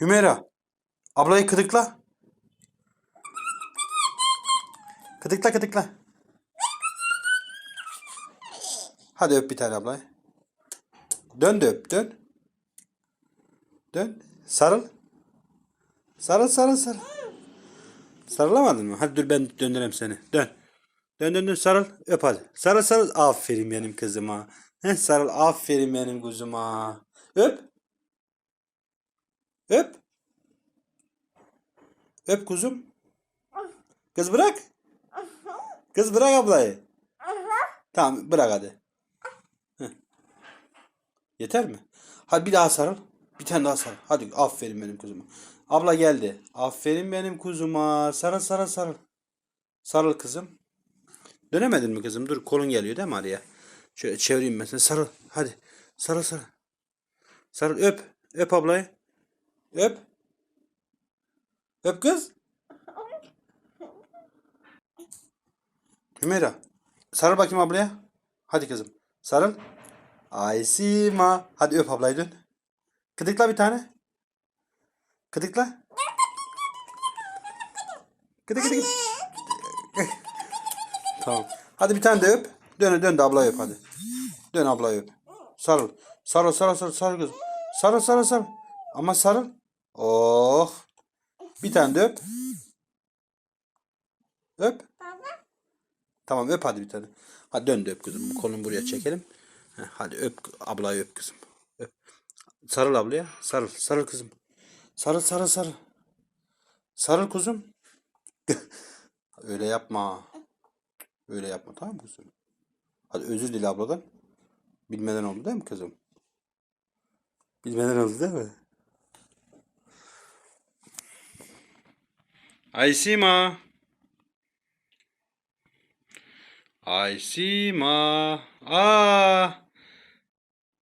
Hümeyra. Ablayı kıdıkla. Kıdıkla kıdıkla. Hadi öp bir tane ablayı. Dön de öp dön. Dön. Sarıl. Sarıl sarıl sarıl. Sarılamadın mı? Hadi dur ben döndüreyim seni. Dön. Dön dön dön sarıl. Öp hadi. Sarıl sarıl. Aferin benim kızıma. Heh, sarıl. Aferin benim kuzuma. Öp. Öp. Öp kuzum. Kız bırak. Kız bırak ablayı. Tamam bırak hadi. Heh. Yeter mi? Hadi bir daha sarıl. Bir tane daha sarıl. Hadi aferin benim kuzuma. Abla geldi. Aferin benim kuzuma. Sarıl sarıl sarıl. Sarıl kızım. Dönemedin mi kızım? Dur kolun geliyor değil mi araya? Şöyle çevireyim ben. Sarıl. Hadi. Sarıl sarıl. Sarıl öp. Öp ablayı. Öp. Öp kız. Hümeyra. Sarıl bakayım ablaya. Hadi kızım. Sarıl. Aysima. Hadi öp ablayı dön. Kıdıkla bir tane. Kıdıkla. Kıdık kıdık. tamam. Hadi bir tane de öp. Dön dön de ablayı öp hadi. Dön ablayı öp. Sarıl. Sarıl sarıl sarıl sarıl kızım. Sarıl sarıl sarıl. Ama sarıl. Oh. Bir tane de öp. Öp. Tamam öp hadi bir tane. Hadi dön de öp kızım. Kolunu buraya çekelim. Hadi öp ablayı öp kızım. Öp. Sarıl ablaya. Sarıl. Sarıl kızım. Sarıl sarıl sarıl. Sarıl kuzum. Öyle yapma. Öyle yapma tamam mı kuzum? Hadi özür dile abladan. Bilmeden oldu değil mi kızım? Bilmeden oldu değil mi? Aysima. Aysima. Aa.